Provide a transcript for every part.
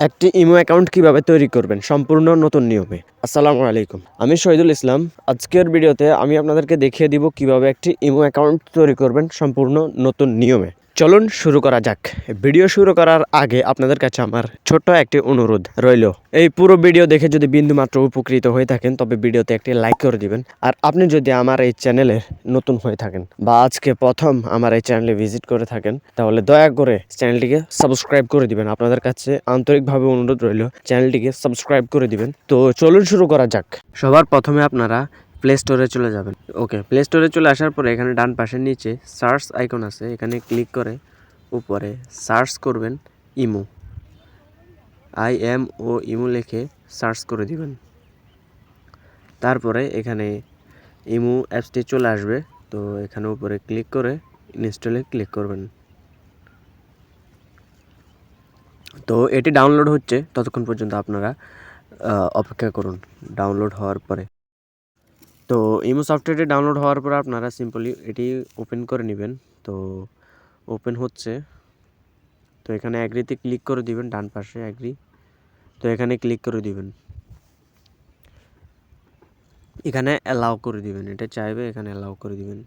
একটি imo account কীভাবে তৈরি করবেন? সম্পূর্ণ নতুন নিয়মে। আসসালামু আলাইকুম। আমি শহীদুল ইসলাম। আজকের ভিডিওতে আমি আপনাদেরকে দেখিয়ে দিব কীভাবে একটি ইমো অ্যাকাউন্ট তৈরি করবেন সম্পূর্ণ নতুন নিয়মে। চলুন শুরু করা যাক। ভিডিও শুরু করার আগে আপনাদের কাছে আমার ছোট্ট একটি অনুরোধ রইল। এই পুরো ভিডিও দেখে যদি বিন্দুমাত্র উপকৃত হয়ে থাকেন, তবে ভিডিওতে একটি লাইক করে দিবেন। আর আপনি যদি আমার এই চ্যানেলে নতুন হয়ে থাকেন বা আজকে প্রথম আমার এই চ্যানেলে ভিজিট করে থাকেন, তাহলে দয়া করে চ্যানেলটিকে সাবস্ক্রাইব করে দিবেন। আপনাদের কাছে আন্তরিকভাবে অনুরোধ রইল, চ্যানেলটিকে সাবস্ক্রাইব করে দিবেন। তো চলুন শুরু করা যাক। সবার প্রথমে আপনারা প্লে স্টোরে চলে যাবেন। ওকে প্লে স্টোরে চলে আসার পরে এখানে ডান পাশের নিচে সার্চ আইকন আছে। এখানে ক্লিক করে উপরে সার্চ করবেন imo I M O imo লিখে সার্চ করে দিবেন। তারপরে এখানে ইমো অ্যাপসটি চলে আসবে। তো এখানে উপরে ক্লিক করে ইনস্টলে ক্লিক করবেন। তো এটি ডাউনলোড হচ্ছে। ততক্ষণ পর্যন্ত আপনারা অপেক্ষা করুন। ডাউনলোড হওয়ার পরে। তো ইমো সফটওয়্যারটি ডাউনলোড হওয়ার পর আপনারা সিম্পলি এটি ওপেন করে নেবেন। তো ওপেন হচ্ছে। তো এখানে অ্যাগ্রিতে ক্লিক করে দিবেন, ডান পাশে অ্যাগ্রি তো এখানে ক্লিক করে দিবেন। এখানে অ্যালাউ করে দিবেন, এটা চাইবে, এখানে অ্যালাউ করে দিবেন।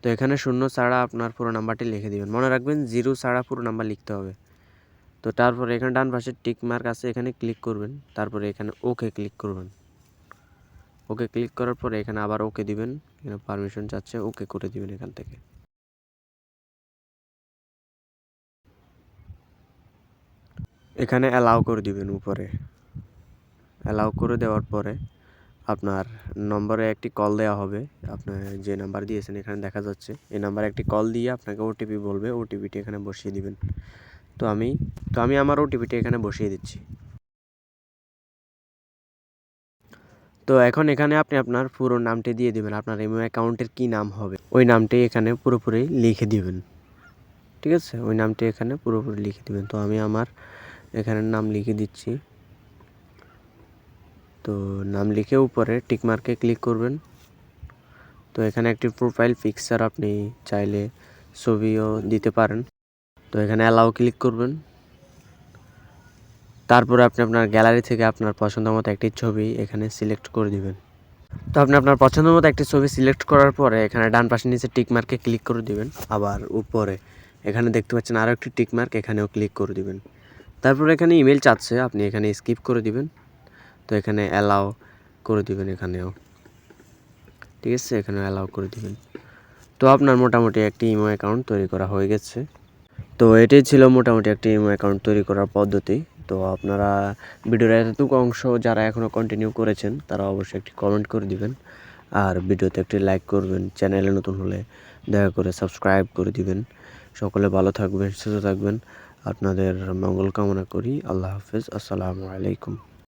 তো এখানে শূন্য ছাড়া আপনার পুরো নাম্বারটি লিখে দিবেন। মনে রাখবেন জিরো ছাড়া পুরো নাম্বার লিখতে হবে। তো তারপরে এখানে ডান পাশে টিক মার্ক আছে, এখানে ক্লিক করবেন। তারপরে এখানে ওকে ক্লিক করবেন। ওকে ক্লিক করার পরে এখানে আবার ওকে দিবেন। এখানে পারমিশন চাচ্ছে, ওকে করে দিবেন এখান থেকে। এখানে অ্যালাউ করে দিবেন উপরে। অ্যালাউ করে দেওয়ার পরে আপনার নম্বরে একটি কল দেওয়া হবে। আপনার যে নাম্বার দিয়েছেন, এখানে দেখা যাচ্ছে এই নাম্বারে একটি কল দিয়ে আপনাকে ওটিপি বলবে। ওটিপিটি এখানে বসিয়ে দিবেন। তো আমি তো আমি আমার ওটিপিটি এখানে বসিয়ে দিচ্ছি। তো এখন এখানে আপনি আপনার পুরো নামটি দিয়ে দিবেন। আপনার ইমো অ্যাকাউন্টের কি নাম হবে, ওই নামটি এখানে পুরোপুরি লিখে দিবেন। ঠিক আছে? ওই নামটি এখানে পুরোপুরি লিখে দিবেন। তো আমি আমার এখানে নাম লিখে দিচ্ছি। তো নাম লিখে উপরে টিকমার্কে ক্লিক করবেন। তো এখানে একটি প্রোফাইল পিকচার আপনি চাইলে ছবিও দিতে পারেন। তো এখানে অ্যালাউ ক্লিক করবেন। তারপরে আপনি আপনার গ্যালারি থেকে আপনার পছন্দ মতো একটি ছবি এখানে সিলেক্ট করে দিবেন। তো আপনি আপনার পছন্দ মতো একটি ছবি সিলেক্ট করার পরে এখানে ডান পাশে নিচে টিক মার্কে ক্লিক করে দিবেন। আবার উপরে এখানে দেখতে পাচ্ছেন আরও একটি টিক মার্ক, এখানেও ক্লিক করে দিবেন। তারপর এখানে ইমেল চাচ্ছে, আপনি এখানে স্কিপ করে দিবেন। তো এখানে অ্যালাউ করে দিবেন এখানেও। ঠিক আছে, এখানে অ্যালাও করে দিবেন। তো আপনার মোটামুটি একটি ইমো অ্যাকাউন্ট তৈরি করা হয়ে গেছে। তো এটাই ছিল মোটামুটি একটি ইমো অ্যাকাউন্ট তৈরি করার পদ্ধতি। তো আপনারা ভিডিওর এতটুকু অংশ যারা এখনও কন্টিনিউ করেছেন, তারা অবশ্যই একটি কমেন্ট করে দিবেন। আর ভিডিওতে একটি লাইক করবেন চ্যানেলে নতুন হলে দয়া করে সাবস্ক্রাইব করে দিবেন। সকলে ভালো থাকবেন, সুস্থ থাকবেন। আপনাদের মঙ্গল কামনা করি। আল্লাহ হাফেজ। আসসালামু আলাইকুম।